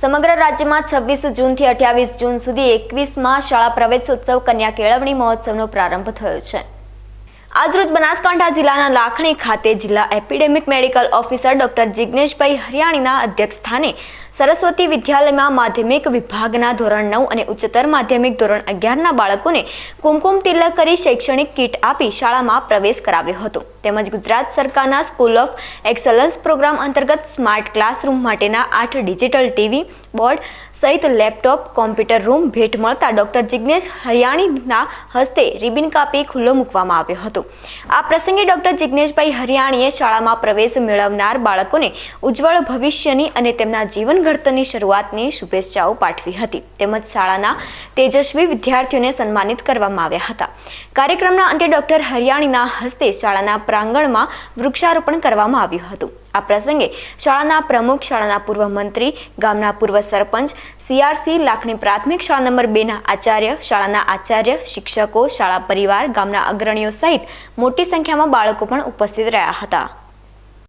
સમગ્ર રાજ્યમાં છવ્વીસ જૂનથી અઠ્યાવીસ જૂન સુધી એકવીસમાં શાળા પ્રવેશોત્સવ કન્યા કેળવણી મહોત્સવનો પ્રારંભ થયો છે. આજરોજ બનાસકાંઠા જિલ્લાના લાખણી ખાતે જિલ્લા epidemic medical officer doctor Jigneshbhai હરિયાણીના અધ્યક્ષ સ્થાને સરસ્વતી વિદ્યાલયમાં માધ્યમિક વિભાગના ધોરણ નવ અને ઉચ્ચતર માધ્યમિક ધોરણ અગિયારના બાળકોને કુમકુમ તિલક કરી શૈક્ષણિક કીટ આપી શાળામાં પ્રવેશ કરાવ્યો હતો. તેમજ ગુજરાત સરકારના સ્કૂલ ઓફ એક્સલન્સ પ્રોગ્રામ અંતર્ગત સ્માર્ટ ક્લાસરૂમ માટેના આઠ ડિજિટલ ટીવી બોર્ડ સહિત લેપટોપ, કોમ્પ્યુટર રૂમ ભેટ મળતા ડોક્ટર જિગ્નેશ હરિયાણીના હસ્તે રિબિન કાપી ખુલ્લો મૂકવામાં આવ્યો હતો. આ પ્રસંગે ડોક્ટર જિગ્નેશભાઈ હરિયાણીએ શાળામાં પ્રવેશ મેળવનાર બાળકોને ઉજ્જવળ ભવિષ્યની અને તેમના જીવન ઘડતરની શરૂઆતની શુભેચ્છાઓ પાઠવી હતી. તેમજ શાળાના તેજસ્વી વિદ્યાર્થીઓને સન્માનિત કરવામાં આવ્યા હતા. કાર્યક્રમના અંતે ડોક્ટર હરિયાણીના હસ્તે શાળાના પ્રાંગણમાં વૃક્ષારોપણ કરવામાં આવ્યું હતું. આ પ્રસંગે શાળાના પ્રમુખ, શાળાના પૂર્વ મંત્રી, ગામના પૂર્વ સરપંચ સીઆરસી લાખણી પ્રાથમિક શાળા નંબર બેના આચાર્ય, શાળાના આચાર્ય, શિક્ષકો, શાળા પરિવાર, ગામના અગ્રણીઓ સહિત મોટી સંખ્યામાં બાળકો પણ ઉપસ્થિત રહ્યા હતા.